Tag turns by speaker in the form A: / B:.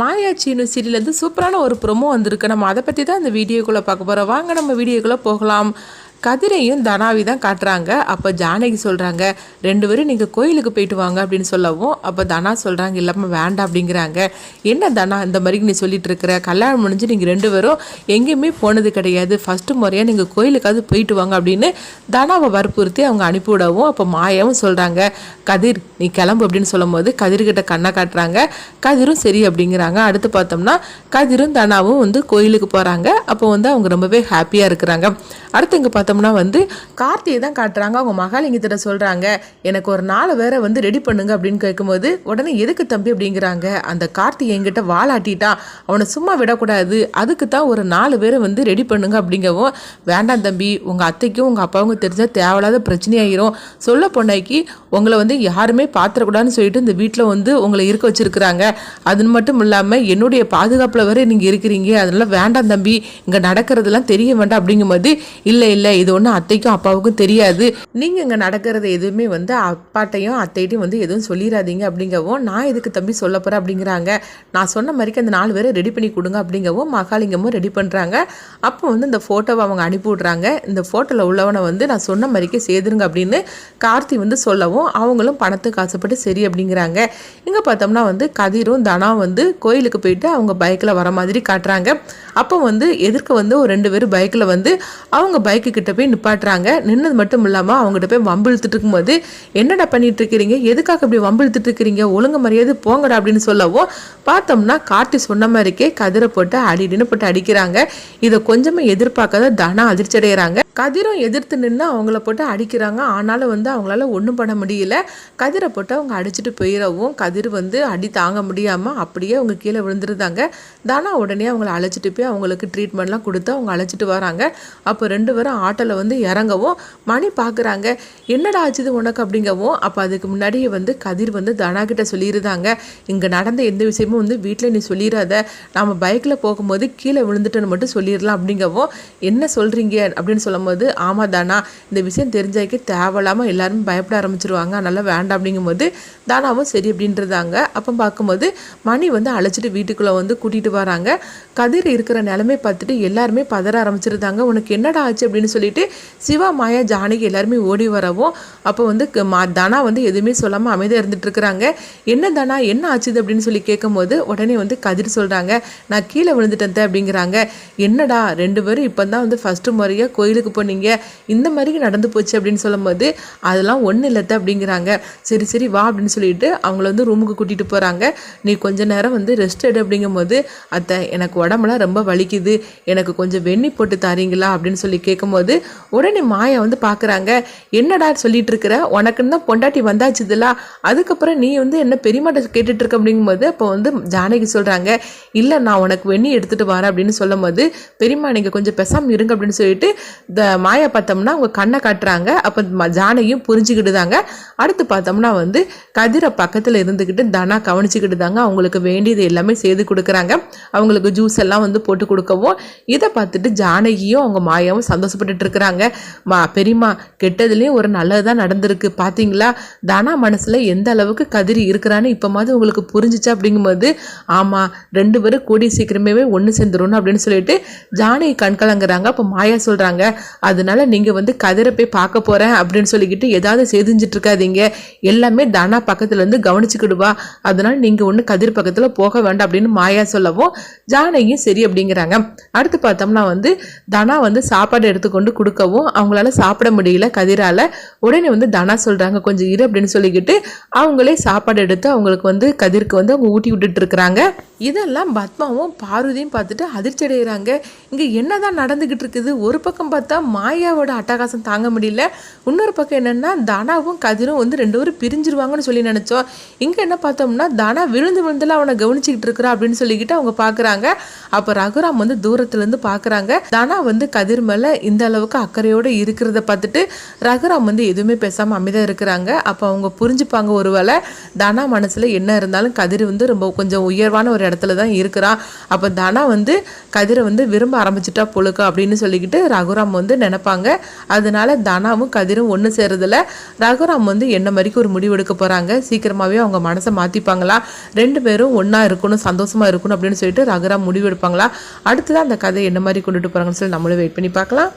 A: மாயாச்சின்னு சீரியலேருந்து சூப்பரான ஒரு ப்ரொமோ வந்திருக்கு. நம்ம அதை பற்றி தான் இந்த வீடியோக்குள்ளே பார்க்க போகிறோம் வாங்க நம்ம வீடியோக்குள்ளே போகலாம். கதிரையும் தனாவி தான் காட்டுறாங்க. அப்போ ஜானகி சொல்கிறாங்க ரெண்டு பேரும் நீங்கள் கோயிலுக்கு போயிட்டு வாங்க அப்படின்னு சொல்லவும் அப்போ தனா சொல்கிறாங்க இல்லாமல் வேண்டாம் அப்படிங்கிறாங்க. என்ன தனா இந்த மாதிரி நீ சொல்லிட்டு இருக்கிற? கல்யாணம் முடிஞ்சு நீங்கள் ரெண்டு பேரும் எங்கேயுமே போனது கிடையாது. ஃபஸ்ட்டு முறையாக நீங்கள் கோயிலுக்காவது போயிட்டு வாங்க அப்படின்னு தனாவை வற்புறுத்தி அவங்க அனுப்பிவிடவும் அப்போ மாயாவும் சொல்கிறாங்க கதிர் நீ கிளம்பு அப்படின்னு சொல்லும் போது கதிர்கிட்ட கண்ணை காட்டுறாங்க. கதிரும் சரி அப்படிங்கிறாங்க. அடுத்து பார்த்தோம்னா கதிரும் தனாவும் வந்து கோயிலுக்கு போகிறாங்க அப்போ வந்து அவங்க ரொம்பவே ஹாப்பியாக இருக்கிறாங்க. அடுத்து இங்கே பார்த்தோம் பார்த்தோம்னா வந்து கார்த்தியை தான் காட்டுறாங்க. அவங்க மகாலிங்கத்திட்ட சொல்கிறாங்க எனக்கு ஒரு நாளை வேற வந்து ரெடி பண்ணுங்க அப்படின்னு கேட்கும்போது உடனே எதுக்கு தம்பி? அப்படிங்கிறாங்க. அந்த கார்த்தி என்கிட்ட வாலாட்டிட்டான். அவனை சும்மா விடக்கூடாது. அதுக்கு தான் ஒரு நாலு பேரை வந்து ரெடி பண்ணுங்க அப்படிங்கவும் வேண்டாம் தம்பி. உங்கள் அத்தைக்கும் உங்கள் அப்பாவுக்கும் தெரிஞ்சால் தேவையில்லாத பிரச்சனையாயிரும். சொல்ல போனாக்கி உங்களை வந்து யாருமே பார்த்துடக்கூடாதுன்னு சொல்லிட்டு இந்த வீட்டில் வந்து உங்களை இருக்க வச்சுருக்குறாங்க. அது மட்டும் இல்லாமல் என்னுடைய பாதுகாப்பில் வரை நீங்கள் இருக்கிறீங்க. அதனால் வேண்டாம் தம்பி. இங்கே நடக்கிறதெல்லாம் தெரிய வேண்டாம் அப்படிங்கும்போது இல்லை இல்லை. இது ஒன்றும் அத்தைக்கும் அப்பாவுக்கும் தெரியாது. நீங்கள் இங்கே நடக்கிறது எதுவுமே வந்து அப்பாட்டையும் அத்தையிட்டையும் வந்து எதுவும் சொல்லிடாதீங்க அப்படிங்கவும் நான் எதுக்கு தம்பி சொல்ல போகிறேன் அப்படிங்கிறாங்க. நான் சொன்ன மாதிரிக்கு அந்த நாலு பேரை ரெடி பண்ணி கொடுங்க அப்படிங்கவும் மகாலிங்கமும் ரெடி பண்ணுறாங்க அப்போ வந்து இந்த ஃபோட்டோவை அவங்க அனுப்பி விட்றாங்க. இந்த ஃபோட்டோவில் உள்ளவனை வந்து நான் சொன்ன மாதிரிக்கே சேதுருங்க அப்படின்னு கார்த்தி வந்து சொல்லவும் அவங்களும் பணத்துக்கு ஆசைப்பட்டு சரி அப்படிங்கிறாங்க. இங்கே பார்த்தோம்னா வந்து கதிரும் தனா வந்து கோயிலுக்கு போயிட்டு அவங்க பைக்கில் வர மாதிரி காட்டுறாங்க. அப்போ வந்து எதிர்க்க வந்து ஒரு ரெண்டு பேரும் பைக்கில் வந்து அவங்க பைக்கு கிட்ட போய் நிப்பாட்டுறாங்க. நின்னது மட்டும் இல்லாமல் அவங்ககிட்ட போய் வம்பிழுத்துட்டு இருக்கும்போது என்னடா பண்ணிட்டு இருக்கிறீங்க எதுக்காக இப்படி வம்பிழுத்துட்டு இருக்கிறீங்க ஒழுங்கு மரியாதை போங்கடா அப்படின்னு சொல்லவும் பார்த்தோம்னா கார்த்தி சொன்ன மாதிரிக்கே கதிரை போட்டு அடிடின்னு போட்டு அடிக்கிறாங்க. இதை கொஞ்சமாக எதிர்பார்க்காத தனா அதிர்ச்சி அடைகிறாங்க கதிரும் எதிர்த்து நின்று அவங்கள போட்டு அடிக்கிறாங்க. ஆனாலும் வந்து அவங்களால ஒன்றும் பண்ண முடியல. கதிரை போட்டு அவங்க அடிச்சுட்டு போயிடவும் கதிர் வந்து அடி தாங்க முடியாமல் அப்படியே அவங்க கீழே விழுந்துருந்தாங்க. தானா உடனே அவங்கள அழைச்சிட்டு போய் அவங்களுக்கு ட்ரீட்மெண்ட்லாம் கொடுத்து அவங்க அழைச்சிட்டு வராங்க. அப்போ ரெண்டு பேரும் ஆட்டோவில் வந்து இறங்கவும் மணி பார்க்குறாங்க என்னடா ஆச்சுது உனக்கு? அப்படிங்கவும் அப்போ அதுக்கு முன்னாடியே வந்து கதிர் வந்து தனா கிட்ட சொல்லியிருந்தாங்க இங்கே நடந்த எந்த விஷயமும் வந்து வீட்டில் நீ சொல்லிடாத நாம பைக்கில் போகும்போது கீழே விழுந்துட்டேன்னு மட்டும் சொல்லிடலாம் அப்படிங்கவும் என்ன சொல்கிறீங்க அப்படின்னு சொல்லும்போது ஆமாம் தானா. இந்த விஷயம் தெரிஞ்சாக்கி தேவையில்லாமல் எல்லாருமே பயப்பட ஆரம்பிச்சிருவாங்க. அதனால் வேண்டாம் அப்படிங்கும்போது தானாவும் சரி அப்படின்றதாங்க. அப்போ பார்க்கும்போது மணி வந்து அழைச்சிட்டு வீட்டுக்குள்ளே வந்து கூட்டிகிட்டு வராங்க. கதிர் இருக்கிற நிலைமை பார்த்துட்டு எல்லாருமே பதற ஆரம்பிச்சிருந்தாங்க. உனக்கு என்னடா ஆச்சு? அப்படின்னு சொல்லி சொல்லிட்டு சிவா மாயா ஜானகி எல்லாருமே ஓடி வரவும் அப்போ வந்து க- மா தனா வந்து எதுவுமே சொல்லாமல் அமைதியாக இருந்துட்டு இருக்கிறாங்க என்ன தனா என்ன ஆச்சுது அப்படின்னு சொல்லி கேட்கும்போது உடனே வந்து கதிர் சொல்கிறாங்க நான் கீழே விழுந்துட்டேன் அப்படிங்கிறாங்க. என்னடா ரெண்டு பேரும் இப்போ தான் வந்து ஃபஸ்ட்டு முறையாக கோயிலுக்கு போனீங்க இந்த மாதிரி நடந்து போச்சு அப்படின்னு சொல்லும்போது அதெல்லாம் ஒன்றும் இல்லத்த அப்படிங்கிறாங்க. சரி சரி வா அப்படின்னு சொல்லிட்டு அவங்கள வந்து ரூமுக்கு கூட்டிகிட்டு போகிறாங்க நீ கொஞ்ச நேரம் வந்து ரெஸ்ட் எடு அப்படிங்கும்போது அத்தை எனக்கு உடம்புலாம் ரொம்ப வலிக்குது எனக்கு கொஞ்சம் வெண்ணி போட்டு தாரீங்களா? அப்படின்னு சொல்லி கேட்கும்போது உடனே மாயா வந்து பார்க்குறாங்க என்னடா சொல்லிட்டு இருக்கிற உனக்குன்னு தான் பொண்டாட்டி வந்தாச்சுதுல அதுக்கப்புறம் நீ வந்து என்ன பெரியமாட்ட கேட்டுட்டு இருக்க அப்படிங்கும்போது அப்போ வந்து ஜானகி சொல்கிறாங்க இல்லை நான் உனக்கு வெண்ணி எடுத்துகிட்டு வரேன் அப்படின்னு சொல்லும்போது பெரியம்மா நீங்கள் கொஞ்சம் பெசாமல் இருங்க அப்படின்னு சொல்லிட்டு இந்த மாயா பார்த்தோம்னா அவங்க கண்ணை காட்டுறாங்க. அப்போ ஜானகியும் புரிஞ்சுக்கிட்டுதாங்க. அடுத்து பார்த்தோம்னா வந்து கதிரை பக்கத்தில் இருந்துக்கிட்டு தனா கவனிச்சுக்கிட்டு தாங்க அவங்களுக்கு வேண்டியது எல்லாமே செய்து கொடுக்குறாங்க. அவங்களுக்கு ஜூஸ் எல்லாம் வந்து போட்டு கொடுக்கவும் இதை பார்த்துட்டு ஜானகியும் அவங்க மாயாவும் சந்தோஷப்பட்டுட்டு இருக்கிறாங்க மா பெரியம்மா கெட்டதுலேயும் ஒரு நல்லது தான் நடந்திருக்கு. பார்த்தீங்களா தனா மனசில் எந்த அளவுக்கு கதிரி இருக்கிறான்னு இப்போ மாதிரி உங்களுக்கு புரிஞ்சிச்சா அப்படிங்கும்போது ஆமாம் ரெண்டு பேரும் கூடி சீக்கிரமே ஒன்று சேர்ந்துடணும் அப்படின்னு சொல்லிட்டு ஜானகி கண்கலங்கிறாங்க அப்போ மாயா சொல்கிறாங்க அதனால நீங்கள் வந்து கதிரை போய் பார்க்க போகிறேன் அப்படின்னு சொல்லிக்கிட்டு ஏதாவது செஞ்சுட்டு இருக்காதீங்க எல்லாமே தனா பக்கத்தில் இருந்து கவனிச்சுக்கிடுவா. அதனால நீங்கள் ஒன்று கதிர் பக்கத்தில் போக வேண்டாம் அப்படின்னு மாயா சொல்லவும் ஜானகியும் சரி அப்படிங்கிறாங்க. அடுத்து பார்த்தோம்னா வந்து தனா வந்து சாப்பாடு எடுத்துக்கொண்டு கொடுக்கவும் அவங்களால சாப்பிட முடியல. கதிரால உடனே வந்து தனா சொல்கிறாங்க கொஞ்சம் இரு அப்படின்னு சொல்லிக்கிட்டு அவங்களே சாப்பாடு எடுத்து அவங்களுக்கு வந்து கதிருக்கு வந்து அவங்க ஊட்டி விட்டுட்டு இருக்கிறாங்க. இதெல்லாம் பத்மாவும் பார்வதியும் பார்த்துட்டு அதிர்ச்சி அடைகிறாங்க இங்கே என்னதான் நடந்துக்கிட்டு இருக்குது? ஒரு பக்கம் பார்த்தா மாயாவோட அட்டகாசம் தாங்க முடியல. இன்னொரு பக்கம் என்னன்னா தனாவும் கதிரும் வந்து ரெண்டு பேரும் பிரிஞ்சிருவாங்கன்னு சொல்லி நினச்சோம். இங்கே என்ன பார்த்தோம்னா தனா விழுந்து விழுந்துல அவனை கவனிச்சுக்கிட்டு இருக்கிறா அப்படின்னு சொல்லிக்கிட்டு அவங்க பார்க்குறாங்க. அப்போ ரகுராம் வந்து தூரத்துலேருந்து பார்க்குறாங்க. தனா வந்து கதிர் மேலே இந்த அளவுக்கு அக்கறையோடு இருக்கிறத பார்த்துட்டு ரகுராம் வந்து எதுவுமே பேசாமல் அமைதியாக இருக்கிறாங்க. அப்போ அவங்க புரிஞ்சுப்பாங்க ஒருவேளை தனா மனசில் என்ன இருந்தாலும் கதிர் வந்து ரொம்ப கொஞ்சம் உயர்வான ஒரு இடத்துல தான் இருக்கிறான் அப்போ தனா வந்து கதிரை வந்து விரும்ப ஆரம்பிச்சிட்டா பொழுக்க அப்படின்னு சொல்லிக்கிட்டு ரகுராம் வந்து நினைப்பாங்க. அதனால தனாவும் கதிரும் ஒன்று சேருதில்ல ரகுராம் வந்து என்ன மாதிரிக்கு ஒரு முடிவு எடுக்க போகிறாங்க சீக்கிரமாகவே அவங்க மனசை மாற்றிப்பாங்களா ரெண்டு பேரும் ஒன்றா இருக்கணும் சந்தோஷமாக இருக்கணும் அப்படின்னு சொல்லிட்டு ரகுராம் முடிவு எடுப்பாங்களா? அடுத்ததான் அந்த கதை என்ன மாதிரி கொண்டுட்டு போகிறாங்கன்னு சொல்லி நம்மளும் வெயிட் பண்ணி பார்க்கலாம்.